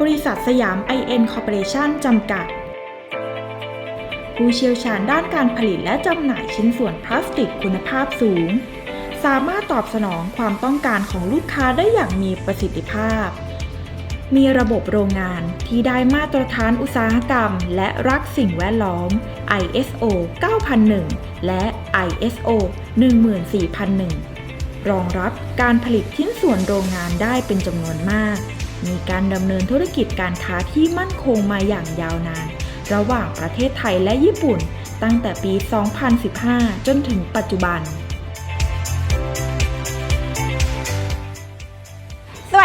บริษัทสยาม IN Corporation จำกัด ผู้เชี่ยวชาญด้านการผลิตและจำหน่ายชิ้นส่วนพลาสติกคุณภาพสูง สามารถตอบสนองความต้องการของลูกค้าได้อย่างมีประสิทธิภาพ มีระบบโรงงานที่ได้มาตรฐานอุตสาหกรรม และรักสิ่งแวดล้อม ISO 9001 และ ISO 14001 รองรับการผลิตชิ้นส่วนโรงงานได้เป็นจำนวนมาก มีการดำเนินธุรกิจการค้าที่มั่นคงมาอย่างยาวนาน ระหว่างประเทศไทยและญี่ปุ่น ตั้งแต่ปี 2015 จนถึงปัจจุบัน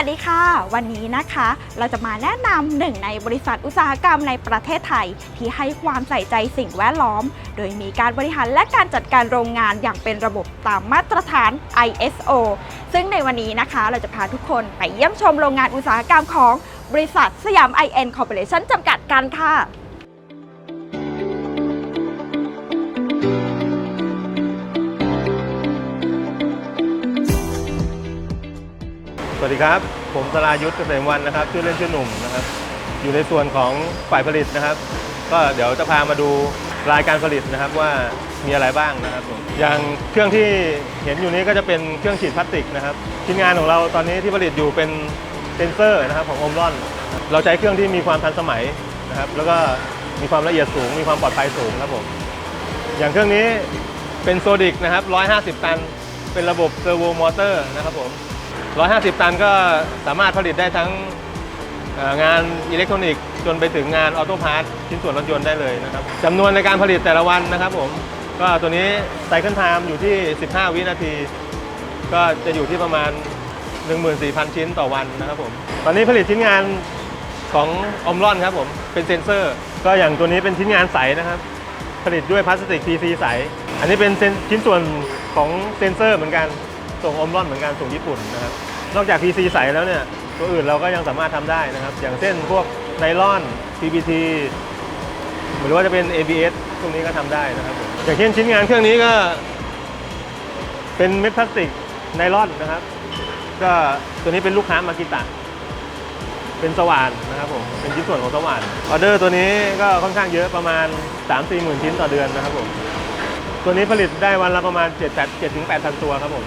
วัสดีค่ะ วันนี้นะคะ เราจะมาแนะนำหนึ่งในบริษัทอุตสาหกรรมในประเทศไทย ที่ให้ความใส่ใจสิ่งแวดล้อม โดยมีการบริหารและการจัดการโรงงานอย่างเป็นระบบตามมาตรฐาน ISO ซึ่งในวันนี้นะคะ เราจะพาทุกคนไปเยี่ยมชมโรงงานอุตสาหกรรมของบริษัทสยาม IN Corporation จำกัดกันค่ะ สวัสดีครับ ผมสรายุทธเกษมวันนะครับ ชื่อเล่นชื่อหนุ่มนะครับ อยู่ในส่วนของฝ่ายผลิตนะครับ ก็เดี๋ยวจะพามาดูรายการผลิตนะครับว่ามีอะไรบ้างนะครับผมอย่างเครื่องที่เห็นอยู่นี้ก็จะเป็นเครื่องฉีดพลาสติกนะครับชิ้นงานของเราตอนนี้ที่ผลิตอยู่เป็นเซนเซอร์นะครับของโอมรอน เราใช้เครื่องที่มีความทันสมัยนะครับ แล้วก็มีความละเอียดสูง มีความปลอดภัยสูงครับผมอย่างเครื่องนี้เป็นโซดิกนะครับ150 ตัน เป็นระบบเซอร์โวมอเตอร์นะครับผม 150 ตันก็สามารถผลิตได้ทั้งงานอิเล็กทรอนิกส์จนไปถึงงานออโต้พาร์ทชิ้นส่วนรถยนต์ได้เลยนะครับจำนวนในการผลิตแต่ละวันนะครับผมก็ตัวนี้ไซเคิลไทม์อยู่ที่ 15 วินาที ก็จะอยู่ที่ประมาณ 14,000 ชิ้นต่อวันนะครับผมตอนนี้ผลิตชิ้นงานของอมรอนครับผมเป็นเซนเซอร์ ก็อย่างตัวนี้เป็นชิ้นงานใสนะครับ ผลิตด้วยพลาสติก PC ใส อันนี้เป็นชิ้นส่วนของเซนเซอร์เหมือนกัน ส่งอมร่อนเหมือนกันส่งญี่ปุ่นนะครับนอกจาก PC ใสแล้วเนี่ยตัวอื่นเราก็ยังสามารถทำได้นะครับ อย่างเช่นพวกไนลอน PPT หรือว่าจะเป็น ABS พวกนี้ก็ทำได้นะครับอย่างเช่นชิ้นงานเครื่องนี้ก็ เป็นเม็ดพลาสติกไนลอนนะครับ ก็ตัวนี้เป็นลูกค้ามากิตะเป็นสว่านนะครับผมเป็นชิ้นส่วนของสว่านออเดอร์ตัวนี้ก็ค่อนข้างเยอะประมาณ 3-4หมื่นชิ้นต่อเดือนนะครับผมตัวนี้ผลิตได้วันละประมาณ7 8 7ถึง8พันตัวครับผม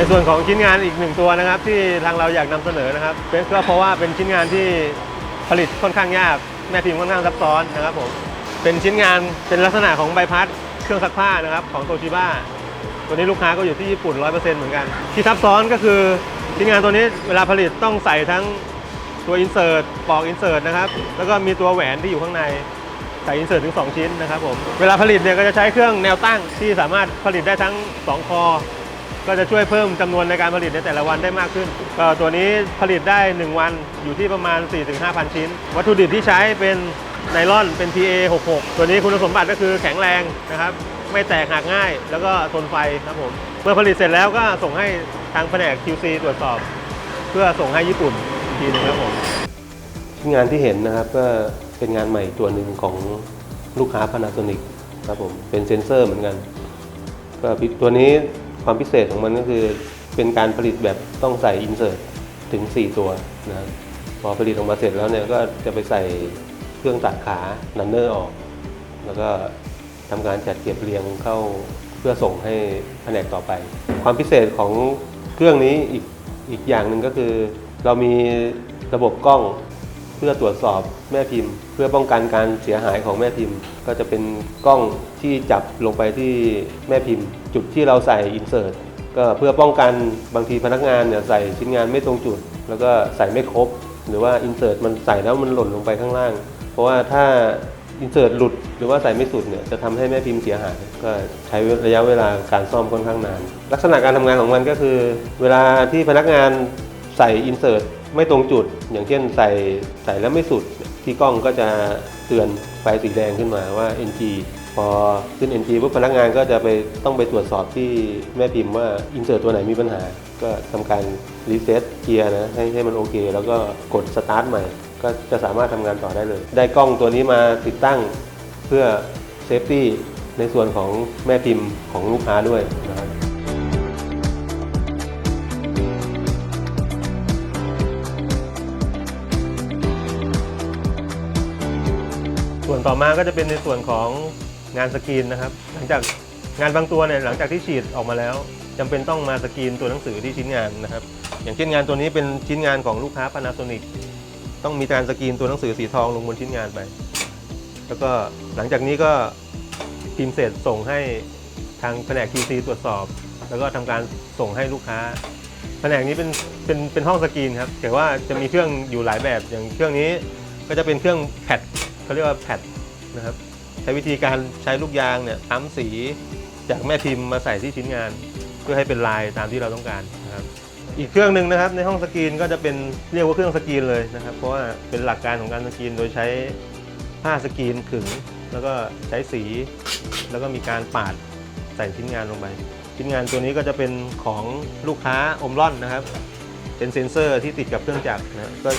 ในส่วนของชิ้นงานอีกหนึ่งตัวนะครับ ที่ทางเราอยากนำเสนอนะครับเป็นก็เพราะว่าเป็นชิ้นงานที่ผลิตค่อนข้างยากแม่พิมพ์ค่อนข้างซับซ้อนนะครับผมเป็นชิ้นงานเป็นลักษณะของใบพัดเครื่องซักผ้านะครับของโตชิบ้าตัวนี้ลูกค้าก็อยู่ที่ญี่ปุ่น 100%เหมือนกัน ที่ซับซ้อนก็คือชิ้นงานตัวนี้เวลาผลิตต้องใส่ทั้งตัวอินเสิร์ตปอกอินเสิร์ตนะครับแล้วก็มีตัวแหวนที่อยู่ข้างในใส่อินเสิร์ตถึง 2 ชิ้นนะครับผมเวลาผลิตเนี่ยก็จะใช้เครื่องแนวตั้งที่สามารถผลิตได้ทั้ง 2 คอ ก็จะช่วยเพิ่มจำนวนในการผลิตในแต่ละวันได้มากขึ้นก็ตัวนี้ผลิตได้ 1 วันอยู่ที่ประมาณ 4-5,000 ชิ้น วัตถุดิบที่ใช้เป็นไนลอนเป็น PA 66 ตัวนี้คุณสมบัติก็คือแข็งแรงนะครับ ไม่แตกหักง่าย แล้วก็ทนไฟครับผม เมื่อผลิตเสร็จแล้วก็ส่งให้ทางแผนก QC ตรวจสอบ เพื่อส่งให้ญี่ปุ่นอีกทีหนึงครับผมงานที่เห็นนะครับก็เป็นงานใหม่ตัวหนึ่งของลูกค้า Panasonic ครับผมเป็นเซ็นเซอร์เหมือนกันก็ตัวนี้ ความพิเศษของมันก็คือเป็นการผลิตแบบต้องใส่อินเสิร์ตถึง 4 ตัวนะพอผลิตออกมาเสร็จแล้วเนี่ยก็จะไปใส่เครื่องตัดขานันเนอร์ออก แล้วก็ทำการจัดเก็บเรียงเข้าเพื่อส่งให้แผนกต่อไป ความพิเศษของเครื่องนี้อีกอีกอย่างหนึ่งก็คือ เรามีระบบกล้อง พื่อตรวจสอบแม่พิมพ์ เพื่อป้องกันการเสียหายของแม่พิมพ์ ก็จะเป็นกล้องที่จับลงไปที่แม่พิมพ์ จุดที่เราใส่อินเสิร์ตก็เพื่อป้องกันบางทีพนักงานเนี่ยใส่ชิ้นงานไม่ตรงจุด แล้วก็ใส่ไม่ครบ หรือว่าอินเสิร์ตมันใส่แล้วมันหล่นลงไปข้างล่าง เพราะว่าถ้าอินเสิร์ตหลุดหรือว่าใส่ไม่สุดเนี่ยจะทำให้แม่พิมพ์เสียหาย ก็ใช้ระยะเวลาการซ่อมค่อนข้างนาน ลักษณะการทำงานของมันก็คือ เวลาที่พนักงานใส่อินเสิร์ต ไม่ตรงจุด อย่างเช่นใส่ใส่แล้วไม่สุด ที่กล้องก็จะเตือนไฟสีแดงขึ้นมาว่า NG พอขึ้น NG ปุ๊บพนักงานก็จะไปต้องไปตรวจสอบที่แม่พิมพ์ว่าอินเสิร์ตตัวไหนมีปัญหา ก็ทำการรีเซ็ตเกียร์นะให้ให้มันโอเค แล้วก็กดสตาร์ทใหม่ ก็จะสามารถทำงานต่อได้เลย ได้กล้องตัวนี้มาติดตั้งเพื่อเซฟตี้ในส่วนของแม่พิมพ์ของลูกค้าด้วย ส่วนต่อมาก็จะเป็นในส่วนของงานสกรีนนะครับ หลังจากงานบางตัวเนี่ยหลังจากที่ฉีดออกมาแล้วจำเป็นต้องมาสกรีนตัวหนังสือที่ชิ้นงานนะครับ อย่างเช่นงานตัวนี้เป็นชิ้นงานของลูกค้า Panasonic ต้องมีการสกรีนตัวหนังสือสีทองลงบนชิ้นงานไป แล้วก็หลังจากนี้ก็พิมพ์เสร็จส่งให้ทางแผนก QC ตรวจสอบ แล้วก็ทำการส่งให้ลูกค้า แผนกนี้เป็นเป็นเป็นห้องสกรีนครับแต่ว่าจะมีเครื่องอยู่หลายแบบอย่างเครื่องนี้ก็จะเป็นเครื่องแพด เขาเรียกว่าแพดนะครับใช้วิธีการใช้ลูกยางเนี่ยปั๊มสีจากแม่พิมพ์มาใส่ที่ชิ้นงาน เพื่อให้เป็นลายตามที่เราต้องการนะครับอีกเครื่องหนึ่งนะครับในห้องสกรีนก็จะเป็นเรียกว่าเครื่องสกรีนเลยนะครับ เพราะว่าเป็นหลักการของการสกรีนโดยใช้ผ้าสกรีนขึง แล้วก็ใช้สี แล้วก็มีการปาดใส่ชิ้นงานลงไป ชิ้นงานตัวนี้ก็จะเป็นของลูกค้าอมร่อนนะครับ เป็นเซ็นเซอร์ที่ติดกับเครื่องจักรนะก็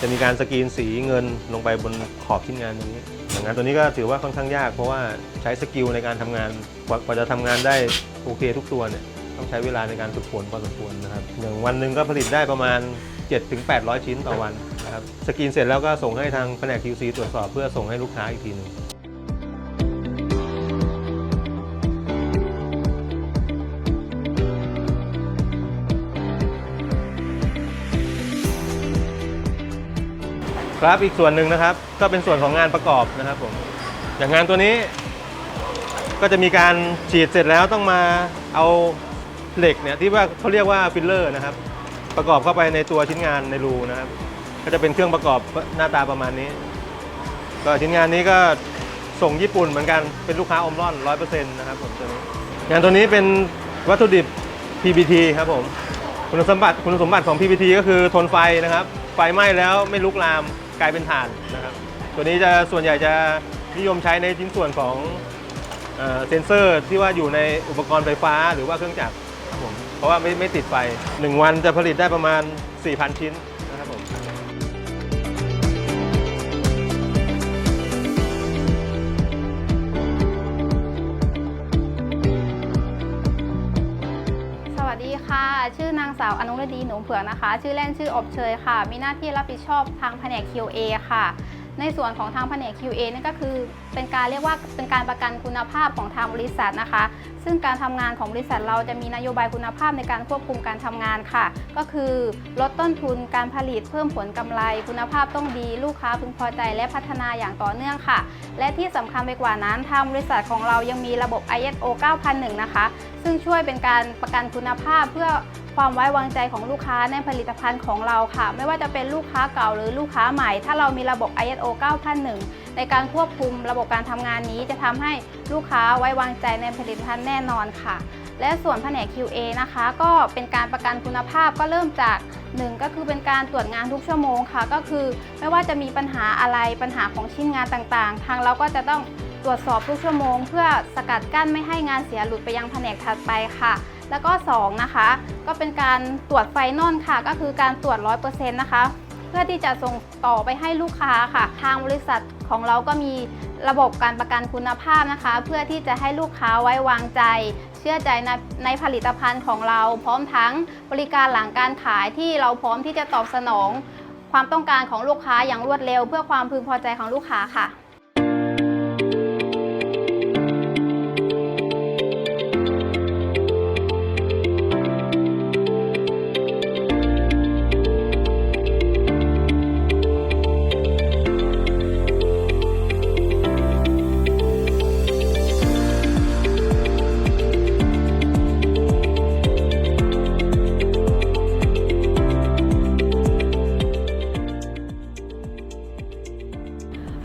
จะมีการสกรีนสีเงินลงไปบนขอบชิ้นงานตรงนี้อย่างานตัวนี้ก็ถือว่าค่อนข้างยากเพราะว่าใช้สกิลในการทำงานกว่าจะทำงานได้โอเคทุกตัวเนี่ยต้องใช้เวลาในการฝึกฝนพอสมควรนะครับอย่างวันหนึ่งก็ผลิตได้ประมาณ 7-800 ชิ้นต่อวันนะครับสกรีนเสร็จแล้วก็ส่งให้ทางแผนก QC ตรวจสอบเพื่อส่งให้ลูกค้าอีกทีหนึง ครับอีกส่วนหนึ่งนะครับ ก็เป็นส่วนของงานประกอบนะครับผมอย่างงานตัวนี้ ก็จะมีการฉีดเสร็จแล้วต้องมาเอาเหล็กเนี่ยที่ว่าเขาเรียกว่าฟิลเลอร์นะครับ ประกอบเข้าไปในตัวชิ้นงานในรูนะครับ ก็จะเป็นเครื่องประกอบหน้าตาประมาณนี้ ก็ชิ้นงานนี้ก็ส่งญี่ปุ่นเหมือนกันเป็นลูกค้าอมร่อนร้อยเปอร์เซ็นต์นะครับผมตัวนี้งานตัวนี้เป็นวัตถุดิบ PBT ครับผมคุณสมบัติคุณสมบัติของ PBT ก็คือทนไฟนะครับ ไฟไหม้แล้วไม่ลุกลาม กลายเป็นถ่านนะครับ ตัวนี้จะส่วนใหญ่จะนิยมใช้ในชิ้นส่วนของเอ่อเซนเซอร์ที่ว่าอยู่ในอุปกรณ์ไฟฟ้าหรือว่าเครื่องจักรครับผมเพราะว่าไม่ไม่ติดไฟ 1 วันจะผลิตได้ประมาณ 4,000 ชิ้น ชื่อนางสาวอนุรดีหนูเผือกนะคะ ชื่อเล่นชื่ออบเชยค่ะ มีหน้าที่รับผิดชอบทางแผนก QA ค่ะ ในส่วนของทางแผนก QA นั่นก็คือ เป็นการเรียกว่าเป็นการประกันคุณภาพของทางบริษัทนะคะ ซึ่งการทำงานของบริษัทเราจะมีนโยบายคุณภาพในการควบคุมการทำงานค่ะ ก็คือลดต้นทุนการผลิตเพิ่มผลกำไร คุณภาพต้องดีลูกค้าพึงพอใจและพัฒนาอย่างต่อเนื่องค่ะ และที่สำคัญไปกว่านั้นทางบริษัทของเรายังมีระบบ ISO 9001 นะคะ ซึ่งช่วยเป็นการประกันคุณภาพเพื่อความไว้วางใจของลูกค้าในผลิตภัณฑ์ของเราค่ะ ไม่ว่าจะเป็นลูกค้าเก่าหรือลูกค้าใหม่ ถ้าเรามีระบบ ISO 9001 ในการควบคุมระบบการทำงานนี้ จะทำให้ลูกค้าไว้วางใจในผลิตภัณฑ์แน่นอนค่ะ และส่วนแผนก QA นะคะ ก็เป็นการประกันคุณภาพก็เริ่มจาก 1 ก็คือเป็นการตรวจงานทุกชั่วโมงค่ะ ก็คือไม่ว่าจะมีปัญหาอะไรปัญหาของชิ้นงานต่างๆ ทางเราก็จะต้องตรวจสอบทุกชั่วโมง เพื่อสกัดกั้นไม่ให้งานเสียหลุดไปยังแผนกถัดไปค่ะแล้วก็ 2 นะคะ ก็เป็นการตรวจไฟนอลค่ะ ก็คือการตรวจ 100%นะคะ เพื่อที่จะส่งต่อไปให้ลูกค้าค่ะ ทางบริษัท ของเราก็มีระบบการประกันคุณภาพนะคะ เพื่อที่จะให้ลูกค้าไว้วางใจ เชื่อใจในในผลิตภัณฑ์ของเรา พร้อมทั้งบริการหลังการขายที่เราพร้อมที่จะตอบสนอง ความต้องการของลูกค้าอย่างรวดเร็ว เพื่อความพึงพอใจของลูกค้าค่ะ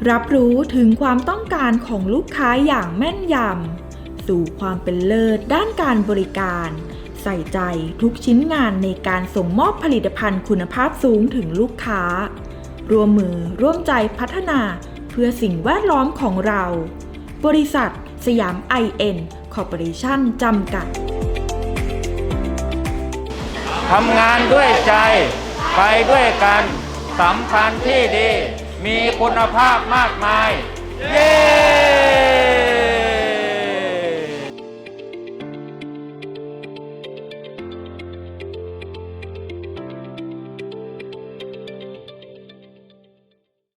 รับรู้ถึงความต้องการของลูกค้าอย่างแม่นยำ สู่ความเป็นเลิศด้านการบริการ ใส่ใจทุกชิ้นงานในการส่งมอบผลิตภัณฑ์คุณภาพสูงถึงลูกค้า ร่วมมือร่วมใจพัฒนาเพื่อสิ่งแวดล้อมของเรา บริษัท สยาม IN Corporation จำกัดทำงานด้วยใจ ไปด้วยกัน สัมพันธ์ที่ดี มีคุณภาพมากมาย เย้